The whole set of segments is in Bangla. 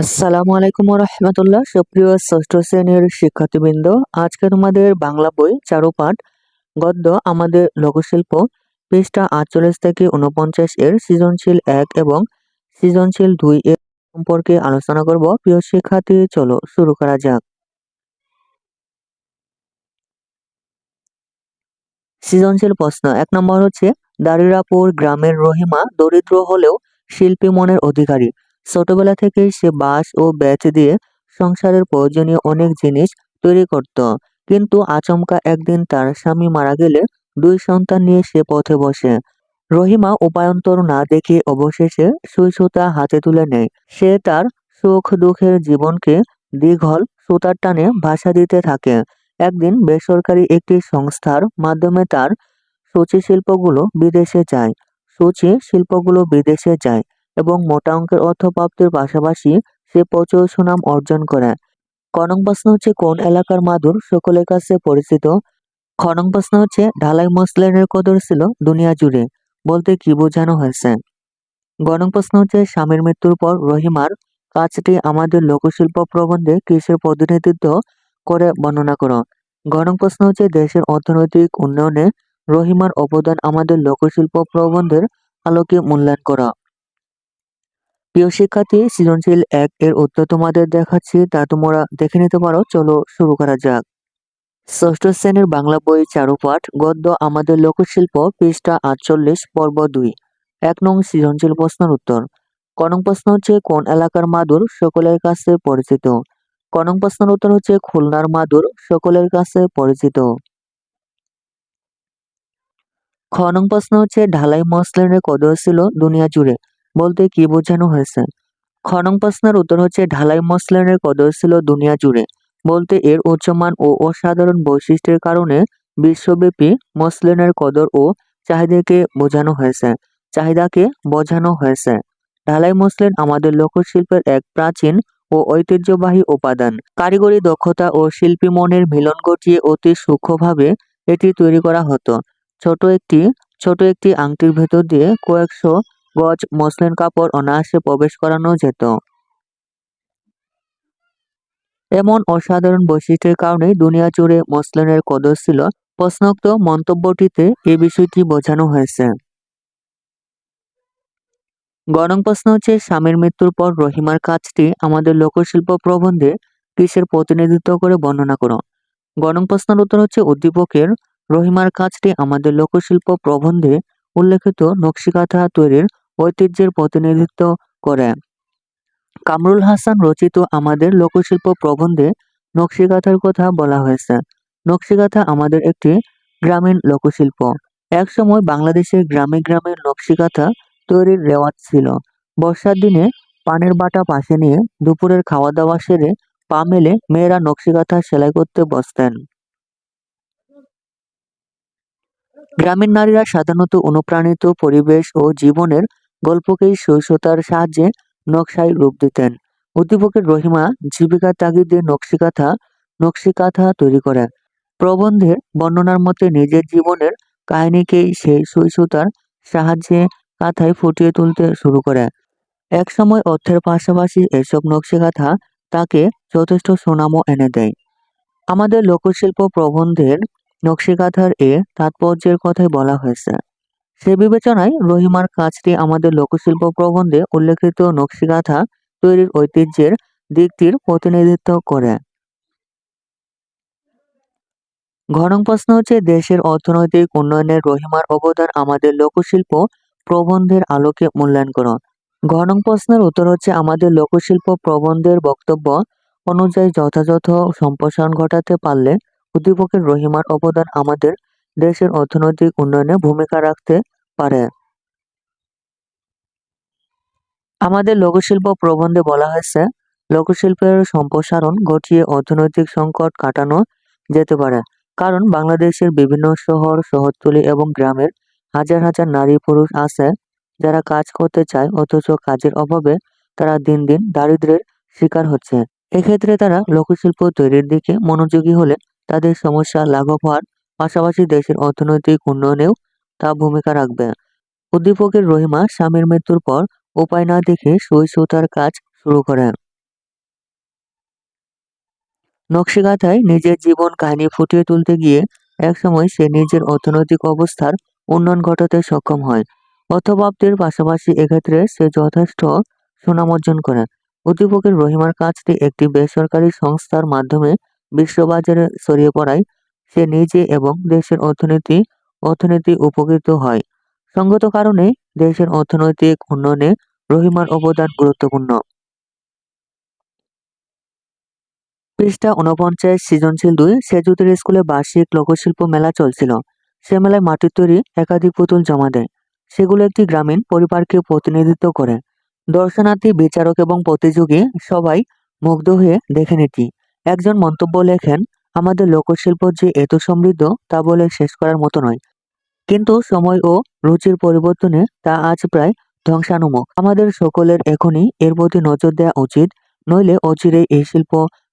আসসালামু আলাইকুম রহমতুল্লাহ। সুপ্রিয় ষষ্ঠ শ্রেণির শিক্ষার্থীবৃন্দ, আজকে তোমাদের বাংলা বই চারুপাঠ গদ্য আমাদের লোকশিল্প পৃষ্ঠা আটচল্লিশ থেকে উনপঞ্চাশ এর সৃজনশীল এক এবং সৃজনশীল দুই এর সম্পর্কে আলোচনা করব। প্রিয় শিক্ষার্থী, চলো শুরু করা যাক। সৃজনশীল প্রশ্ন। এক নম্বর হচ্ছে দারিরাপুর গ্রামের রহিমা দরিদ্র হলেও শিল্পী মনের অধিকারী। ছোটবেলা থেকেই সে বাঁশ ও ব্যাচ দিয়ে সংসারের প্রয়োজনীয় অনেক জিনিস তৈরি করত। কিন্তু আচমকা একদিন তার স্বামী মারা গেলে দুই সন্তান নিয়ে সে পথে বসে। রহিমা উপায়ন্তর না দেখে অবশেষে সুই সুতা হাতে তুলে নেয়। সে তার সুখ দুঃখের জীবনকে দীঘল সুতার টানে ভাষা দিতে থাকে। একদিন বেসরকারি একটি সংস্থার মাধ্যমে তার সূচি শিল্পগুলো বিদেশে যায়। সূচি শিল্পগুলো বিদেশে যায়। মোটা অঙ্কের অর্থ প্রাপ্তির পাশাপাশি সে প্রচুর সুনাম অর্জন করে। কনং প্রশ্ন হচ্ছে কোন এলাকার মাদুর সকলের কাছে পরিচিত? খনং প্রশ্ন হচ্ছে, ঢালাই মসলিনের কদর ছিল দুনিয়া জুড়ে, বলতে কি বোঝানো হয়েছে? গণং প্রশ্ন হচ্ছে, স্বামীর মৃত্যুর পর রহিমার কাজটি আমাদের লোকশিল্প প্রবন্ধে কৃষির প্রতিনিধিত্ব করে বর্ণনা করো? গণং প্রশ্ন হচ্ছে, দেশের অর্থনৈতিক উন্নয়নে রহিমার অবদান আমাদের লোকশিল্প প্রবন্ধের আলোকে মূল্যায়ন করা। প্রিয় শিক্ষার্থী, সৃজনশীল এক এর উত্তর তোমাদের দেখাচ্ছি, তা তোমরা দেখে নিতে পারো। চলো শুরু করা যাক। ষষ্ঠ শ্রেণির বাংলা বই চারুপাঠ, গদ্য আমাদের লোকশিল্প, পৃষ্ঠা আটচল্লিশ, পর্ব দুই। এক নং সৃজনশীল প্রশ্নের উত্তর। কনং প্রশ্ন হচ্ছে, কোন এলাকার মাদুর সকলের কাছে পরিচিত? কনং প্রশ্নের উত্তর হচ্ছে, খুলনার মাদুর সকলের কাছে পরিচিত। খ নং প্রশ্ন হচ্ছে, ঢালাই মসলিনের কদর ছিল দুনিয়া জুড়ে। বলতে কি বোঝানো হয়েছে? খ নং প্রশ্নের উত্তর হচ্ছে, ঢালাই মসলিনের কদর ছিল দুনিয়া জুড়ে। বলতে এর উচ্চমান ও অসাধারণ বৈশিষ্ট্যের কারণে বিশ্বব্যাপী মসলিনের কদর ও চাহিদাকে বোঝানো হয়েছে, চাহিদাকে বোঝানো হয়েছে। ঢালাই মসলিন আমাদের লোকশিল্পের এক প্রাচীন ও ঐতিহ্যবাহী উপাদান। কারিগরি দক্ষতা ও শিল্পী মনের মিলন ঘটিয়ে অতি সূক্ষ্মভাবে এটি তৈরি করা হতো। ছোট একটি ছোট একটি আংটির ভেতর দিয়ে কয়েকশো গজ, মসলিন কাপড়, অনায়াসে প্রবেশ করানো যেত। এমন অসাধারণ বৈশিষ্ট্যের কারণে দুনিয়া জুড়ে মসলিনের কদর ছিল প্রশ্নোক্ত মন্তব্যটিতে এই বিষয়টি বোঝানো হয়েছে। গণং প্রশ্ন হচ্ছে, স্বামীর মৃত্যুর পর রহিমার কাজটি আমাদের লোকশিল্প প্রবন্ধে কিসের প্রতিনিধিত্ব করে বর্ণনা করো? গণং প্রশ্নের উত্তর হচ্ছে, উদ্দীপকের রহিমার কাজটি আমাদের লোকশিল্প প্রবন্ধে উল্লেখিত নকশিকাথা তৈরির ঐতিহ্যের প্রতিনিধিত্ব করে। কামরুল হাসান রচিত আমাদের লোকশিল্প প্রবন্ধে নকশিকাঁথার কথা বলা হয়েছে। নকশিকাঁথা আমাদের একটি গ্রামীণ লোকশিল্প। একসময় বাংলাদেশের গ্রামে গ্রামে নকশিকাঁথা তৈরির রেওয়াজ ছিল। বর্ষার দিনে পানের বাটা পাশে নিয়ে দুপুরের খাওয়া দাওয়া সেরে পা মেলে মেয়েরা নকশিকাঁথা সেলাই করতে বসতেন। গ্রামীণ নারীরা সাধারণত অনুপ্রাণিত পরিবেশ ও জীবনের গল্পকেই সহিষ্ণুতার সাহায্যে নকশায় রূপ দিতেন। উদ্দীপকের রহিমা জীবিকার তাগিদে নকশিকাথা নকশিকাথা তৈরি করে প্রবন্ধের বর্ণনার মতে নিজের জীবনের কাহিনীকেই সেই সহিষ্ণুতার সাহায্যে কাথায় ফুটিয়ে তুলতে শুরু করে। একসময় অর্থের পাশাপাশি এসব নকশিকাথা তাকে যথেষ্ট সুনামও এনে দেয়। আমাদের লোকশিল্প প্রবন্ধের নকশিকাঁথার এ তাৎপর্যের কথাই বলা হয়েছে। সে বিবেচনায় রহিমার কাজটি আমাদের লোকশিল্প প্রবন্ধে উল্লেখিত নকশিকাঁথা তৈরির ঐতিহ্যের দিকটির প্রতিনিধিত্ব করে। ঘনং প্রশ্ন হচ্ছে, দেশের অর্থনৈতিক উন্নয়নের রহিমার অবদান আমাদের লোকশিল্প প্রবন্ধের আলোকে মূল্যায়ন করো ঘনং প্রশ্নের উত্তর হচ্ছে, আমাদের লোকশিল্প প্রবন্ধের বক্তব্য অনুযায়ী যথাযথ সম্প্রসারণ ঘটাতে পারলে উদ্দীপকের রহিমার অবদান আমাদের দেশের অর্থনৈতিক উন্নয়নে ভূমিকা রাখতে পারে। আমাদের লোকশিল্প প্রবন্ধে বলা হয়েছে, লোকশিল্পের সম্প্রসারণ ঘটিয়ে অর্থনৈতিক সংকট কাটানো যেতে পারে, কারণ বাংলাদেশের বিভিন্ন শহর, শহরতলি এবং গ্রামের হাজার হাজার নারী পুরুষ আছে যারা কাজ করতে চায়, অথচ কাজের অভাবে তারা দিন দিন দারিদ্রের শিকার হচ্ছে। এক্ষেত্রে তারা লোকশিল্প তৈরির দিকে মনোযোগী হলে তাদের সমস্যা লাঘব হওয়ার পাশাপাশি দেশের অর্থনৈতিক উন্নয়নেও তা ভূমিকা রাখবে। উদ্দীপকের রহিমা স্বামীর মৃত্যুর পর উপায় না দেখে সই সুতার কাজ শুরু করেন নকশিকাঁথায় নিজের জীবন কাহিনী ফুটিয়ে তুলতে গিয়ে একসময় সে নিজের অর্থনৈতিক অবস্থার উন্নয়ন ঘটাতে সক্ষম হয়। অর্থপ্রাপ্তির পাশাপাশি এক্ষেত্রে সে যথেষ্ট সুনাম অর্জন করে। উদ্দীপকের রহিমার কাজটি একটি বেসরকারি সংস্থার মাধ্যমে বিশ্ববাজারে ছড়িয়ে পড়ায় সে নিজে এবং দেশের অর্থনীতি অর্থনীতি উপকৃত হয়। সঙ্গত কারণে দেশের অর্থনৈতিক উন্নয়নে রহিমার অবদান গুরুত্বপূর্ণ। পৃষ্ঠা উনপঞ্চাশ সৃজনশীল দুই, সেজুতের স্কুলে বার্ষিক লোকশিল্প মেলা চলছিল। সে মেলায় মাটির তৈরি, একাধিক পুতুল জমা দেয়। সেগুলো একটি গ্রামীণ পরিবারকে প্রতিনিধিত্ব করে। দর্শনার্থী, বিচারক এবং প্রতিযোগী সবাই মুগ্ধ হয়ে দেখেন এটি একজন মন্তব্য লেখেন, আমাদের লোকশিল্প যে এত সমৃদ্ধ, তা বলে শেষ করার মতো নয়। কিন্তু সময় ও রুচির পরিবর্তনে তা আজ প্রায় ধ্বংসানুমুখ। আমাদের সকলের এখনই এর প্রতি নজর দেওয়া উচিত, নইলে অচিরে এই শিল্প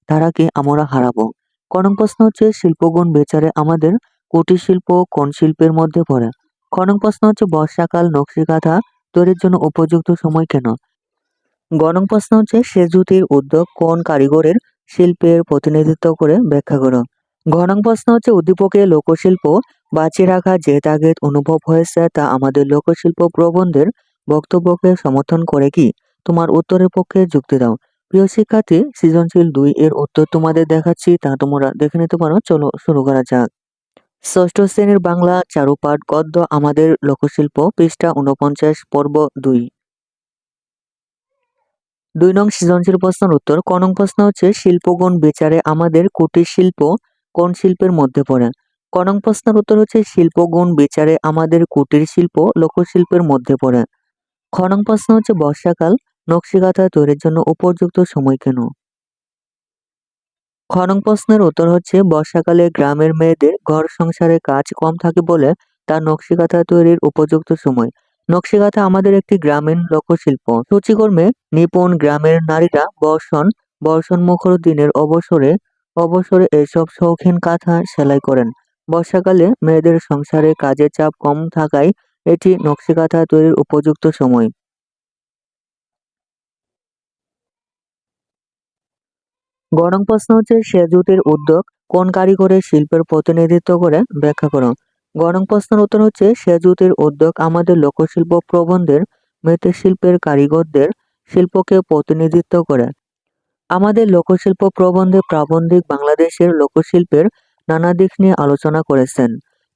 ধারাকে আমরা হারাবো। কনক প্রশ্ন হচ্ছে, শিল্পগুণ বেচারে আমাদের কুটির শিল্প কোন শিল্পের মধ্যে পড়ে? খনক প্রশ্ন হচ্ছে, বর্ষাকাল নকশিকাঁথা তৈরির জন্য উপযুক্ত সময় কেন? গণক প্রশ্ন হচ্ছে, সেজুতির উদ্যোগ কোন কারিগরের শিল্পের প্রতিনিধিত্ব করে ব্যাখ্যা করো। ঘনক প্রশ্ন হচ্ছে উদ্দীপকে লোকশিল্প বাঁচিয়ে রাখা যে তাগেদ অনুভব হয়েছে, তা আমাদের লোকশিল্প প্রবন্ধের বক্তব্যকে সমর্থন করে কি? তোমার উত্তরের পক্ষে যুক্তি দাও। প্রিয় শিক্ষার্থী, সৃজনশীল দুই এর উত্তর তোমাদের দেখাচ্ছি, তা তোমরা দেখে নিতে পারো। চলো শুরু করা যাক। ষষ্ঠ শ্রেণির বাংলা চারুপাঠ গদ্য, আমাদের লোকশিল্প, পৃষ্ঠা উনপঞ্চাশ পর্ব দুই। দুই নং সৃজনশীল প্রশ্নের উত্তর। ক নং প্রশ্ন হচ্ছে, শিল্পগুণ বিচারে আমাদের কুটির শিল্প কোন শিল্পের মধ্যে পড়ে? ক নং প্রশ্নের উত্তর হচ্ছে, শিল্পগুণ বিচারে আমাদের কুটির শিল্প, লোকশিল্পের মধ্যে পড়ে। খনং প্রশ্ন হচ্ছে, বর্ষাকাল নকশিকাঁথা তৈরির জন্য উপযুক্ত সময় কেন? খ নং প্রশ্নের উত্তর হচ্ছে, বর্ষাকালে গ্রামের মেয়েদের ঘর সংসারে কাজ কম থাকে বলে তা নকশিকাঁথা তৈরির উপযুক্ত সময়। নকশিকাঁথা আমাদের একটি গ্রামীণ লোকশিল্প। সূচিকর্মে নিপুণ গ্রামের নারীরা বর্ষণ বর্ষণ মুখর দিনের অবসরে অবসরে এসব শৌখিন কাঁথা সেলাই করেন। বর্ষাকালে মেয়েদের সংসারে কাজের চাপ কম থাকায় এটি নকশিকাঁথা তৈরির উপযুক্ত সময়। গরম প্রশ্ন হচ্ছে, সে সেজুতের উদ্যোগ কোন কারিগরের শিল্পের প্রতিনিধিত্ব করে? ব্যাখ্যা করো গরম প্রশ্নের উত্তর হচ্ছে, সে সেজুতের উদ্যোগ আমাদের লোকশিল্প প্রবন্ধের মৃৎশিল্পের কারিগরদের শিল্পকে প্রতিনিধিত্ব করে। আমাদের লোকশিল্প প্রবন্ধে প্রাবন্ধিক বাংলাদেশের লোকশিল্পের নানা দিক নিয়ে আলোচনা করেছেন।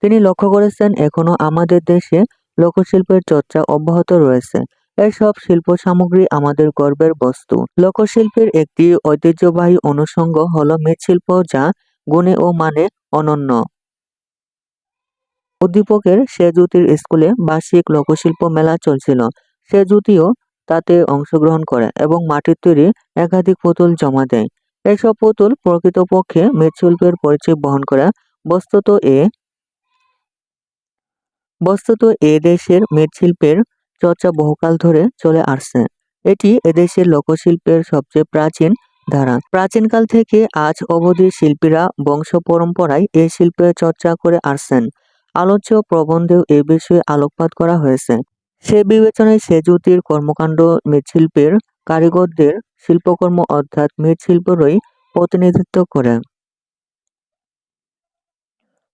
তিনি লক্ষ্য করেছেন, এখনও আমাদের দেশে লোকশিল্পের চর্চা অব্যাহত রয়েছে। এসব শিল্প সামগ্রী আমাদের গর্বের বস্তু। লোকশিল্পের একটি ঐতিহ্যবাহী অনুষঙ্গ হল মৃৎশিল্প, যা গুণে ও মানে অনন্য। উদ্দীপকের সেজুতির স্কুলে বার্ষিক লোকশিল্প মেলা চলছিল। সেজুতিও তাতে অংশগ্রহণ করে এবং মাটির তৈরি একাধিক পুতুল জমা দেয় এসব পুতুল প্রকৃতপক্ষে মৃৎশিল্পের পরিচয় বহন করে। বস্তুত এ বস্তুত এ দেশের মৃৎশিল্পের চর্চা বহুকাল ধরে চলে আসছে। এটি এদেশের লোকশিল্পের সবচেয়ে প্রাচীন ধারা। প্রাচীনকাল থেকে আজ অবধি শিল্পীরা বংশ পরম্পরায় এই শিল্পের চর্চা করে আসছেন। আলোচ্য প্রবন্ধেও এ বিষয়ে আলোকপাত করা হয়েছে। সে বিবেচনায় সেজুতির কর্মকাণ্ড মৃৎশিল্পের কারিগরদের শিল্পকর্ম অর্থাৎ মৃৎশিল্পেরই প্রতিনিধিত্ব করে।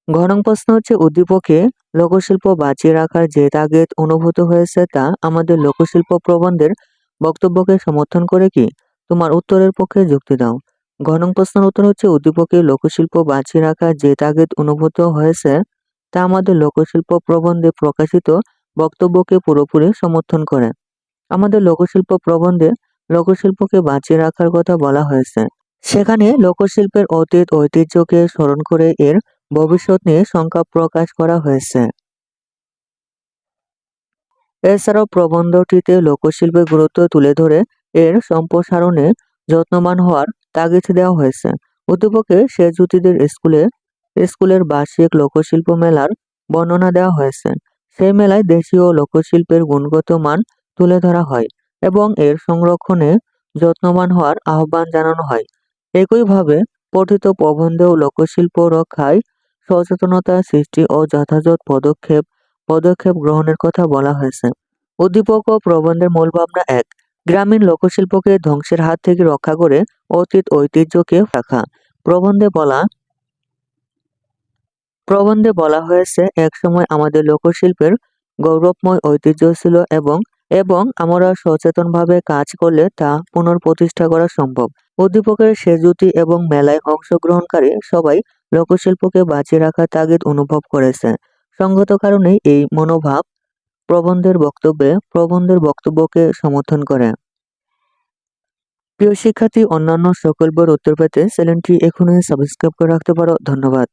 ঘনং প্রশ্ন হচ্ছে, উদ্দীপকে লোকশিল্প বাঁচিয়ে রাখার যে তাগেদ অনুভূত হয়েছে তা আমাদের লোকশিল্প প্রবন্ধের বক্তব্যকে সমর্থন করে কি? তোমার উত্তরের পক্ষে যুক্তি দাও। ঘনং প্রশ্নের উত্তর হচ্ছে, উদ্দীপকে লোকশিল্প বাঁচিয়ে রাখার যে তাগেদ অনুভূত হয়েছে তা আমাদের লোকশিল্প প্রবন্ধে প্রকাশিত বক্তব্যকে পুরোপুরি সমর্থন করে। আমাদের লোকশিল্প প্রবন্ধে লোকশিল্পকে বাঁচিয়ে রাখার কথা বলা হয়েছে। সেখানে লোকশিল্পের অতীত ঐতিহ্যকে স্মরণ করে এর ভবিষ্যৎ নিয়ে শঙ্কা প্রকাশ করা হয়েছে। এছাড়াও প্রবন্ধটিতে লোকশিল্পের গুরুত্ব তুলে ধরে এর সম্প্রসারণে যত্নবান হওয়ার তাগিদ দেওয়া হয়েছে। উদ্দীপকে সেজুতিদের স্কুলে, স্কুলের বার্ষিক লোকশিল্প মেলার বর্ণনা দেওয়া হয়েছে। সেই মেলায় দেশীয় লোকশিল্পের গুণগত মান তুলে ধরা হয় এবং এর সংরক্ষণে যত্নবান হওয়ার আহ্বান জানানো হয়। একইভাবে, পঠিত প্রবন্ধেও লোকশিল্প রক্ষায় সচেতনতা সৃষ্টি ও যথাযথ পদক্ষেপ পদক্ষেপ গ্রহণের কথা বলা হয়েছে। উদ্দীপক ও প্রবন্ধের মূল ভাবনা এক, গ্রামীণ লোকশিল্পকে ধ্বংসের হাত থেকে রক্ষা করে অতীত ঐতিহ্যকে রাখা প্রবন্ধে বলা প্রবন্ধে বলা হয়েছে, একসময় আমাদের লোকশিল্পের গৌরবময় ঐতিহ্য ছিল এবং এবং আমরা সচেতনভাবে কাজ করলে তা পুনঃপ্রতিষ্ঠা করা সম্ভব। উদ্দীপকের সেজুতি এবং মেলায় অংশগ্রহণকারী সবাই লোকশিল্পকে বাঁচিয়ে রাখার তাগিদ অনুভব করেছে। সঙ্গত কারণেই এই মনোভাব প্রবন্ধের বক্তব্যে, প্রবন্ধের বক্তব্যকে সমর্থন করে। প্রিয় শিক্ষার্থী, অন্যান্য সকল উত্তর পেতে চ্যানেলটি এখনই সাবস্ক্রাইব করে রাখতে পারো। ধন্যবাদ।